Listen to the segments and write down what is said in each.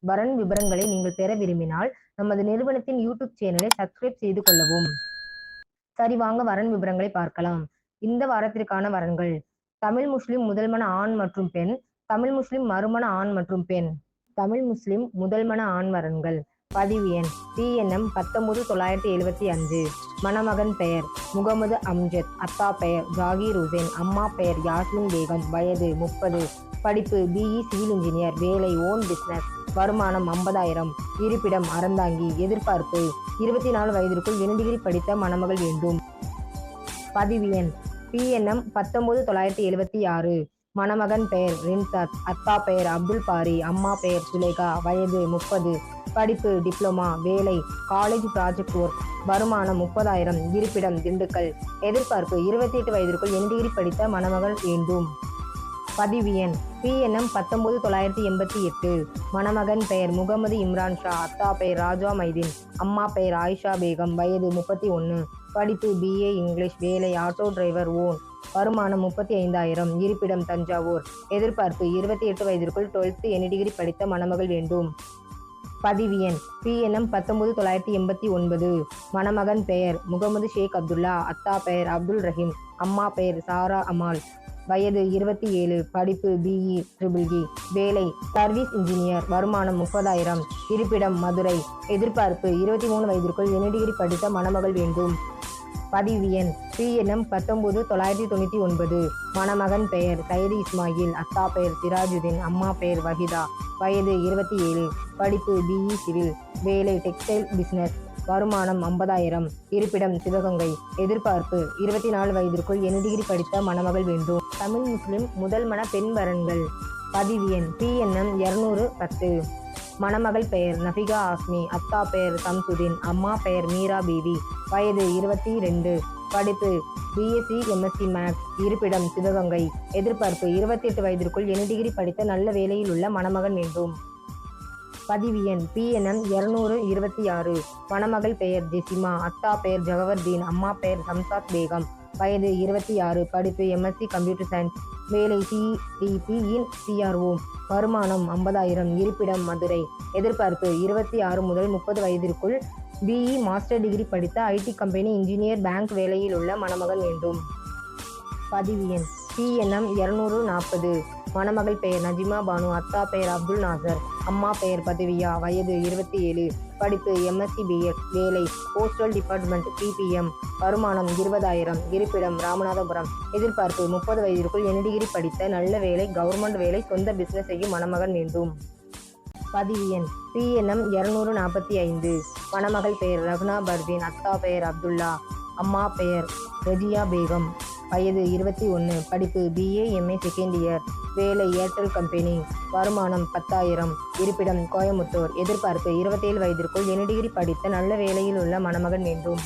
வரன் விவரங்களை நீங்கள் பெற விரும்பினால் நமது நிறுவனத்தின் யூடியூப் சேனலை சப்ஸ்கிரைப் செய்து கொள்ளவும். சரி வாங்க வரன் விவரங்களை பார்க்கலாம். இந்த வாரத்திற்கான வரன்கள். தமிழ் முஸ்லிம் முதல்மன ஆண் மற்றும் பெண் தமிழ் முஸ்லிம் மறுமண ஆண் மற்றும் பெண். தமிழ் முஸ்லிம் முதல்மண ஆண் வரன்கள். பதிவு எண். டிஎன்எம் பத்தொன்பது தொள்ளாயிரத்தி எழுபத்தி அஞ்சு. மணமகன் பெயர். முகமது அம்ஜத். அத்தா பெயர் ஜாகீர் உசேன். அம்மா பெயர் யாஸ்மின் பேகம். வயது முப்பது. படிப்பு பிஇ சிவில் இன்ஜினியர் வேலை ஓன் பிஸ்னஸ் வருமானம் ஐம்பதாயிரம். இருப்பிடம் அறந்தாங்கி எதிர்பார்ப்பு இருபத்தி நாலு வயதிற்குள் இனடிகிரி படித்த மணமகள் வேண்டும். பதிவு எண் பிஎன்எம் பத்தொன்பது தொள்ளாயிரத்தி எழுபத்தி ஆறு. மணமகன் பெயர் ரின்சாத் அத்தா பெயர் அப்துல் பாரி அம்மா பெயர் சுலேகா வயது முப்பது. படிப்பு டிப்ளமா வேலை காலேஜ் ப்ராஜெக்ட் ஒர்க் வருமானம் முப்பதாயிரம் இருப்பிடம் திண்டுக்கல். எதிர்பார்ப்பு இருபத்தி எட்டு வயதிற்குள் என் டிகிரி படித்த மணமகள் வேண்டும். பதிவு எண் பிஎன்எம் பத்தொன்பது தொள்ளாயிரத்தி எண்பத்தி எட்டு. மணமகன் பெயர் முகமது இம்ரான் ஷா அத்தா பெயர் ராஜா மைதீன் அம்மா பெயர் ஆயிஷா பேகம் வயது முப்பத்தி ஒன்று படிப்பு பிஏ இங்கிலீஷ் வேலை ஆட்டோ டிரைவர் ஓன் வருமானம் முப்பத்தி ஐந்தாயிரம். இருப்பிடம் தஞ்சாவூர். எதிர்பார்ப்பு இருபத்தி எட்டு வயதிற்குள் டுவெல்த்து என் டிகிரி படித்த மணமகள் வேண்டும். பதிவு எண் பிஎன்எம் பத்தொன்பது தொள்ளாயிரத்தி எண்பத்தி ஒன்பது. மணமகன் பெயர் முகமது ஷேக் அப்துல்லா அத்தா பெயர் அப்துல் ரஹீம் அம்மா பெயர் சாரா அமால். வயது இருபத்தி ஏழு படிப்பு பிஇ ட்ரிபிள் இ வேலை சர்வீஸ் இன்ஜினியர் வருமானம் முப்பதாயிரம். இருப்பிடம் மதுரை. எதிர்பார்ப்பு இருபத்தி மூணு வயதிற்குள் என டிகிரி படித்த மணமகள் வேண்டும்? பதிவு எண் பிஎன்எம் பத்தொன்பது தொள்ளாயிரத்தி தொண்ணூற்றி ஒன்பது. மணமகன் பெயர் சையது இஸ்மாயில். அத்தா பெயர் சிராஜுதீன். அம்மா பெயர் வஹிதா வயது இருபத்தி ஏழு படிப்பு பிஇ சிவில் வேலை டெக்ஸ்டைல் பிஸ்னஸ் வருமானம் ஐம்பதாயிரம். இருப்பிடம் சிவகங்கை. எதிர்பார்ப்பு இருபத்தி நாலு வயதிற்குள் என் டிகிரி படித்த மணமகள் வேண்டும். தமிழ் முஸ்லிம் முதல் மண பெண் வரன்கள். பதிவு எண் பிஎன்எம் இருநூறு பத்து. மணமகள் பெயர் நஃபிகா ஆஸ்மி அத்தா பெயர் சம்சுதீன். அம்மா பெயர் மீரா பீவி. வயது இருபத்தி ரெண்டு படிப்பு பிஎஸ்சி எம்எஸ்சி மேக்ஸ். இருப்பிடம் சிவகங்கை. எதிர்பார்ப்பு இருபத்தி எட்டு வயதிற்குள் என் டிகிரி படித்த நல்ல வேலையில் உள்ள மணமகன் வேண்டும். பதிவு எண் பிஎன்எம் இருநூறு இருபத்தி ஆறு. மணமகள் பெயர் ஜெசிமா. அத்தா பெயர் ஜவஹர்தீன். அம்மா பெயர் சம்சாத் பேகம். வயது இருபத்தி ஆறு. படிப்பு எம்எஸ்சி கம்ப்யூட்டர் சயின்ஸ். வேலை சிடிபியின் சிஆர்ஓ வருமானம் ஐம்பதாயிரம். இருப்பிடம் மதுரை. எதிர்பார்ப்பு இருபத்தி ஆறு முதல் முப்பது வயதிற்குள் பிஇ மாஸ்டர் டிகிரி படித்த ஐடி கம்பெனி இன்ஜினியர் பேங்க் வேலையில் உள்ள மணமகன் வேண்டும். பதிவு எண் பிஎன்எம் இருநூறு நாற்பது. மணமகள் பெயர் நஜிமா பானு அத்தா பெயர் அப்துல் நாசர் அம்மா பெயர் பதவியா வயது இருபத்தி ஏழு படிப்பு எம்எஸ்சி பிஎட் வேலை போஸ்டல் டிபார்ட்மெண்ட் பிபிஎம் வருமானம் இருபதாயிரம் இருப்பிடம் ராமநாதபுரம். எதிர்பார்ப்பு முப்பது வயதிற்குள் என் டிகிரி படித்த நல்ல வேலை கவர்மெண்ட் வேலை சொந்த பிசினஸ் செய்யும் மணமகன் வேண்டும். பதிவு எண் பிஎன்எம் இருநூறு நாற்பத்தி ஐந்து மணமகள் பெயர் ரகுனா பர்தீன் அத்தா பெயர் அப்துல்லா அம்மா பெயர் ரஜியா பேகம். வயது இருபத்தி ஒன்று படிப்பு பிஏ எம்ஏ செகண்ட் இயர் வேலை ஏர்டெல் கம்பெனி வருமானம் பத்தாயிரம். இருப்பிடம் கோயமுத்தூர் எதிர்பார்ப்பு இருபத்தேழு வயதிற்குள் என் டிகிரி படித்த நல்ல வேலையில் உள்ள மணமகன் வேண்டும்.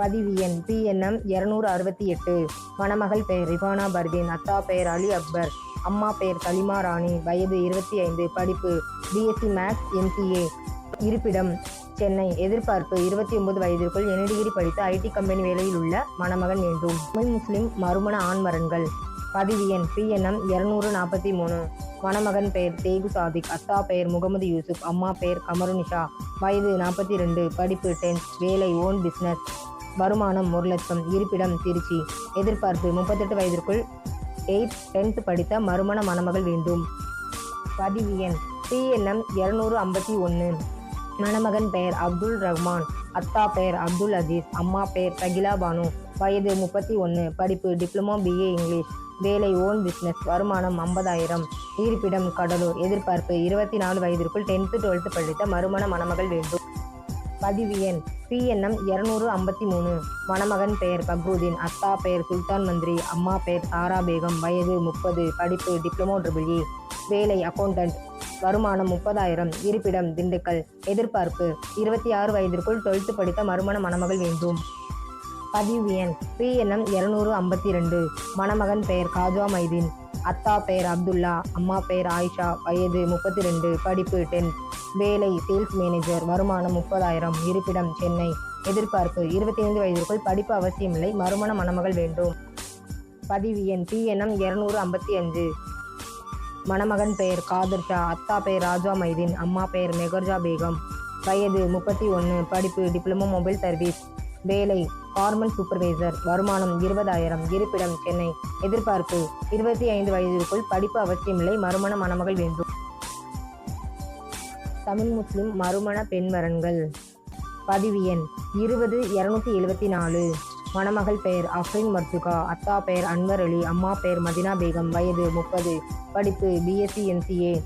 பதிவு எண் பிஎன்எம் இருநூறு அறுபத்தி எட்டு மணமகள் பெயர் ரிவானா பர்தீன். அத்தா பெயர் அலி அக்பர். அம்மா பெயர் கலிமா ராணி. வயது இருபத்தி ஐந்து படிப்பு பிஎஸ்சி மேக்ஸ் எம்சிஏ இருப்பிடம் சென்னை. எதிர்பார்ப்பு இருபத்தி ஒன்பது வயதிற்குள் என் டிகிரி படித்த ஐடி கம்பெனி வேலையில் உள்ள மணமகன் வேண்டும். தமிழ் முஸ்லிம் மறுமண ஆண்மரன்கள் பதிவு எண் பிஎன்எம் இருநூறு நாற்பத்தி மூணு. மணமகன் பெயர் தேகு சாதிக் அத்தா பெயர் முகமது யூசுப் அம்மா பெயர் கமருனிஷா. வயது நாற்பத்தி ரெண்டு படிப்பு டென்த் வேலை ஓன் பிஸ்னஸ் வருமானம் ஒரு லட்சம் இருப்பிடம் திருச்சி. எதிர்பார்ப்பு முப்பத்தெட்டு வயதிற்குள் எயிட் டென்த் படித்த மறுமண மணமகள் வேண்டும். பதிவு எண் பிஎன்எம் இருநூறு ஐம்பத்தி ஒன்று. மணமகன் பெயர் அப்துல் ரஹ்மான் அத்தா பெயர் அப்துல் அஜீஸ் அம்மா பெயர் தகிலா பானு. வயது முப்பத்தி ஒன்று படிப்பு டிப்ளமோ பிஏ இங்கிலீஷ். வேலை ஓன் பிஸ்னஸ் வருமானம் ஐம்பதாயிரம். இருப்பிடம் கடலூர். எதிர்பார்ப்பு இருபத்தி நாலு வயதிற்குள் டென்த்து டுவெல்த்து படித்த மறுமண மணமகள் வேண்டும். பதிவு எண் பிஎன்எம் இருநூறு ஐம்பத்தி மூணு மணமகன் பெயர் பக்ருதீன் அத்தா பெயர் சுல்தான் மந்திரி அம்மா பெயர் சாரா பேகம் வயது முப்பது படிப்பு டிப்ளமோ ட்ரிபிள் இ வேலை அக்கௌண்டன்ட் வருமானம் முப்பதாயிரம். இருப்பிடம் திண்டுக்கல். எதிர்பார்ப்பு இருபத்தி ஆறு வயதிற்குள் டுவெல்த்து படித்த மறுமண மணமகள் வேண்டும். பதிவு எண் பிஎன்எம் இருநூறு ஐம்பத்தி ரெண்டு மணமகன் பெயர் காஜா மைதீன். அத்தா பெயர் அப்துல்லா. அம்மா பெயர் ஆயிஷா. வயது முப்பத்தி ரெண்டு படிப்பு டென். வேலை சேல்ஸ் மேனேஜர். வருமானம் முப்பதாயிரம். இருப்பிடம் சென்னை. எதிர்பார்ப்பு இருபத்தி ஐந்து வயதிற்குள் படிப்பு அவசியமில்லை. மறுமண மணமகள் வேண்டும். பதிவு எண் பிஎன்எம் இருநூறு ஐம்பத்தி அஞ்சு. மணமகன் பெயர் காதர் ஷா. அத்தா பெயர் ராஜா மைதீன். அம்மா பெயர் மெகர்ஜா பேகம். வயது முப்பத்தி ஒன்று படிப்பு டிப்ளமோ மொபைல் சர்வீஸ். வேலை ஃபார்மல் சூப்பர்வைசர் வருமானம் இருபதாயிரம். இருப்பிடம் சென்னை. எதிர்பார்ப்பு இருபத்தி ஐந்து வயதிற்குள் படிப்பு அவசியமில்லை மறுமண மணமகள் வேண்டும். தமிழ் முஸ்லிம் மறுமண பெண்மரன்கள் பதிவு எண் இருபது இருநூத்தி எழுபத்தி நாலு மணமகள் பெயர் அஃப்ரின் மர்துகா அத்தா பெயர் அன்வர் அலி. அம்மா பெயர் மதினா பேகம். வயது முப்பது. படிப்பு பிஎஸ்சி எம்சிஏ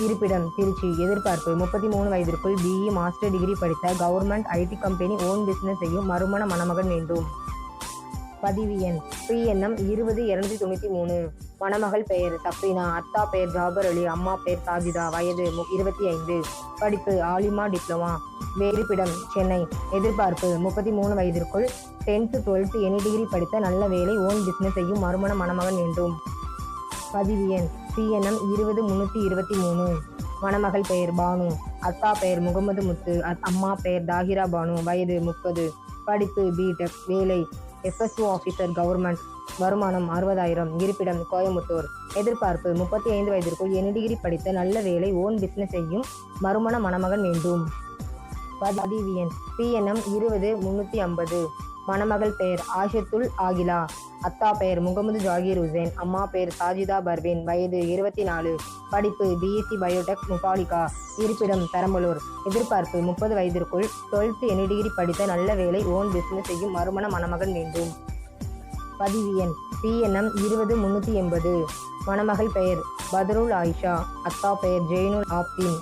இருப்பிடம் திருச்சி. எதிர்பார்ப்பு. முப்பத்தி மூணு வயதிற்குள் பிஇ மாஸ்டர் டிகிரி படித்த government IT company own business செய்யும் மறுமண மணமகன் வேண்டும். பதிவு எண். பிஎன்எம் இருபது இருநூத்தி தொண்ணூற்றி மூணு. மணமகள் பெயர் சப்ரீனா அத்தா பெயர் ஜாபர் அலி. அம்மா பெயர் சாஜிதா. வயது மு- இருபத்தி ஐந்து. படிப்பு ஆலிமா டிப்ளமா. வேறுபிடம் சென்னை. எதிர்பார்ப்பு. முப்பத்தி மூணு வயதிற்குள் டென்த்து டுவெல்த்து எனி டிகிரி படித்த நல்ல வேலை ஓன் பிசினஸ் செய்யும் மறுமண மணமகன் வேண்டும். பதிவு எண். பிஎன்எம் இருபது முன்னூற்றி இருபத்தி மூணு. மணமகள் பெயர் பானு அத்தா பெயர் முகமது முத்து அம்மா பெயர் தாகிரா பானு வயது முப்பது. படிப்பு பிடெக் வேலை எஃப்எஸ்ஓ ஆஃபீஸர் கவர்மெண்ட் வருமானம் அறுபதாயிரம் இருப்பிடம் கோயம்புத்தூர். எதிர்பார்ப்பு முப்பத்தி ஐந்து வயதிற்குள் என் டிகிரி படித்த நல்ல வேலை ஓன் பிஸ்னஸ் செய்யும் மறுமண மணமகன் வேண்டும். பதிவு எண் பிஎன்எம் இருபது முன்னூற்றி ஐம்பது. மணமகள் பெயர் ஆஷத்துல் ஆகிலா அத்தா பெயர் முகமது ஜாகீர் உசேன் அம்மா பெயர் சாஜிதா பர்வீன் வயது இருபத்தி நாலு படிப்பு பிஎஸ்சி பயோடெக் முபாலிகா இருப்பிடம் பெரம்பலூர். எதிர்பார்ப்பு முப்பது வயதிற்குள் டுவெல்த் எனி டிகிரி படித்த நல்ல வேலை ஓன் பிஸ்னஸ் செய்யும் மறுமண மணமகன் வேண்டும். பதிவு எண் பிஎன்எம் இருபது முன்னூற்றி எண்பது. மணமகள் பெயர் பதருல் ஆயிஷா அத்தா பெயர் ஜெயினுல் ஆப்தீன்.